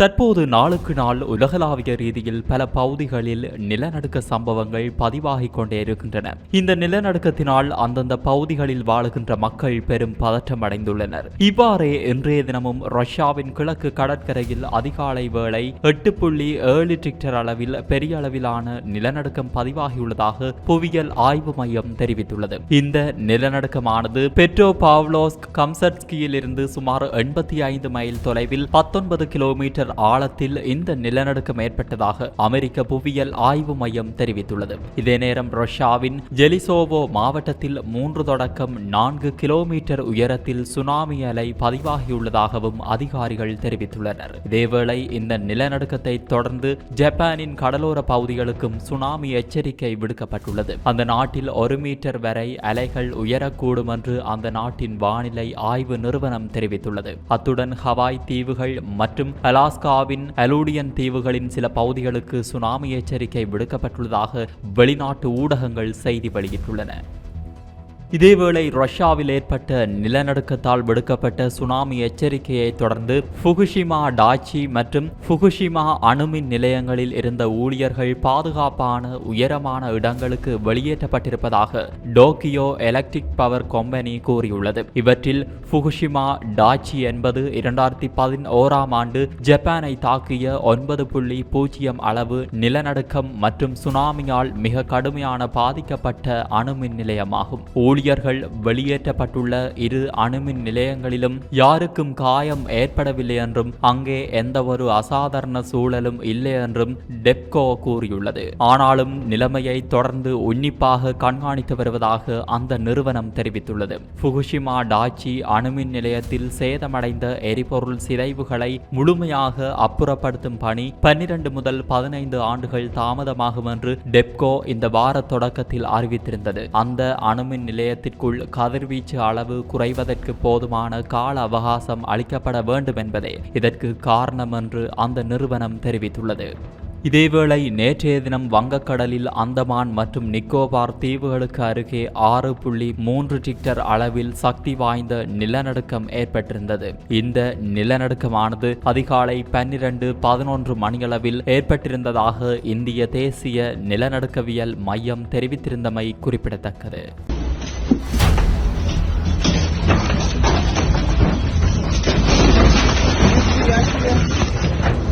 தற்போது நாளுக்கு நாள் உலகளாவிய ரீதியில் பல பகுதிகளில் நிலநடுக்க சம்பவங்கள் பதிவாகிக் கொண்டே இருக்கின்றன. இந்த நிலநடுக்கத்தினால் அந்தந்த பகுதிகளில் வாழுகின்ற மக்கள் பெரும் பதற்றம் அடைந்துள்ளனர். இவ்வாறே இன்றைய தினமும் ரஷ்யாவின் கிழக்கு கடற்கரையில் அதிகாலை வேளை எட்டு புள்ளி ஏழு டிக்டர் அளவில் பெரிய அளவிலான நிலநடுக்கம் பதிவாகியுள்ளதாக புவியியல் ஆய்வு மையம் தெரிவித்துள்ளது. இந்த நிலநடுக்கமானது பெட்ரோ பாவ்லோஸ்க் கம்சட்ஸ்கியில் இருந்து சுமார் எண்பத்தி ஐந்து மைல் தொலைவில் பத்தொன்பது கிலோமீட்டர் மீட்டர் ஆழத்தில் இந்த நிலநடுக்கம் ஏற்பட்டதாக அமெரிக்க புவியியல் ஆய்வு மையம் தெரிவித்துள்ளது. இதே நேரம் ரஷ்யாவின் ஜெலிசோவோ மாவட்டத்தில் மூன்று தொடக்கம் நான்கு கிலோமீட்டர் உயரத்தில் சுனாமி அலை பதிவாகியுள்ளதாகவும் அதிகாரிகள் தெரிவித்துள்ளனர். இதேவேளை இந்த நிலநடுக்கத்தை தொடர்ந்து ஜப்பானின் கடலோர பகுதிகளுக்கும் சுனாமி எச்சரிக்கை விடுக்கப்பட்டுள்ளது. அந்த நாட்டில் ஒரு மீட்டர் வரை அலைகள் உயரக்கூடும் என்று அந்த நாட்டின் வானிலை ஆய்வு நிறுவனம் தெரிவித்துள்ளது. அத்துடன் ஹவாய் தீவுகள் மற்றும் அலாஸ்காவின் அலூடியன் தீவுகளின் சில பகுதிகளுக்கு சுனாமி எச்சரிக்கை விடுக்கப்பட்டுள்ளதாக வெளிநாட்டு ஊடகங்கள் செய்தி வெளியிட்டுள்ளன. இதேவேளை ரஷ்யாவில் ஏற்பட்ட நிலநடுக்கத்தால் விடுக்கப்பட்ட சுனாமி எச்சரிக்கையை தொடர்ந்து ஃபுகுஷிமா டாச்சி மற்றும் ஃபுகுஷிமா அணுமின் நிலையங்களில் இருந்த ஊழியர்கள் பாதுகாப்பான உயரமான இடங்களுக்கு வெளியேற்றப்பட்டிருப்பதாக டோக்கியோ எலக்ட்ரிக் பவர் கம்பெனி கூறியுள்ளது. இவற்றில் ஃபுகுஷிமா டாச்சி என்பது இரண்டாயிரத்தி பதினோராம் ஆண்டு ஜப்பானை தாக்கிய ஒன்பது புள்ளி பூஜ்ஜியம் அளவு நிலநடுக்கம் மற்றும் சுனாமியால் மிக கடுமையான பாதிக்கப்பட்ட அணுமின் நிலையமாகும். ஊழியர்கள் வெளியேற்றப்பட்டுள்ள இரு அணுமின் நிலையங்களிலும் யாருக்கும் காயம் ஏற்படவில்லை என்றும் அங்கே எந்தவொரு அசாதாரண சூழலும் இல்லை என்றும் டெப்கோ கூறியுள்ளது. ஆனாலும் நிலைமையை தொடர்ந்து உன்னிப்பாக கண்காணித்து வருவதாக அந்த நிறுவனம் தெரிவித்துள்ளது. புகுஷிமா டாச்சி அணுமின் நிலையத்தில் சேதமடைந்த எரிபொருள் சிதைவுகளை முழுமையாக அப்புறப்படுத்தும் பணி பன்னிரண்டு முதல் பதினைந்து ஆண்டுகள் தாமதமாகும் என்று டெப்கோ இந்த வார தொடக்கத்தில் அறிவித்திருந்தது. அந்த அணுமின் நிலைய நிலையத்திற்குள் கதிர்வீச்சு அளவு குறைவதற்கு போதுமான கால அவகாசம் அளிக்கப்பட வேண்டும் என்பதே இதற்கு காரணம் என்று அந்த நிறுவனம் தெரிவித்துள்ளது. இதேவேளை நேற்றைய தினம் வங்கக்கடலில் அந்தமான் மற்றும் நிக்கோபார் தீவுகளுக்கு அருகே ஆறு புள்ளி மூன்று டிக்டர் அளவில் சக்தி வாய்ந்த நிலநடுக்கம் ஏற்பட்டிருந்தது. இந்த நிலநடுக்கமானது அதிகாலை பன்னிரண்டு பதினொன்று மணியளவில் ஏற்பட்டிருந்ததாக இந்திய தேசிய நிலநடுக்கவியல் மையம் தெரிவித்திருந்தமை குறிப்பிடத்தக்கது. Я тебе.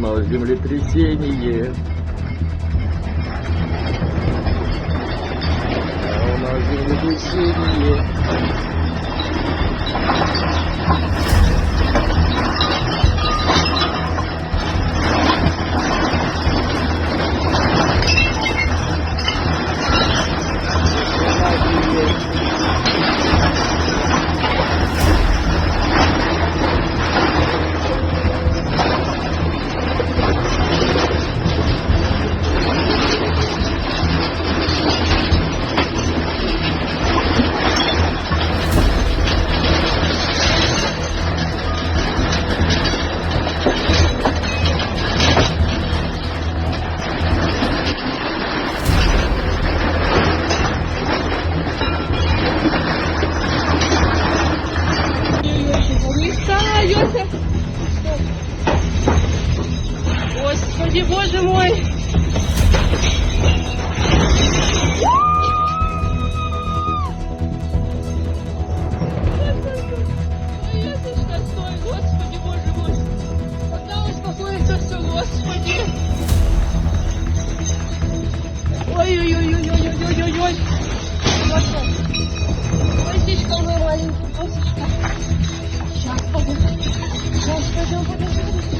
волна, землетрясение. Волна землетрясение. домой. Ой-ой-ой-ой-ой-ой-ой-ой. Косичка моя маленькая, косичка. Сейчас пойдем. Сейчас пойдем, подожди, подожди.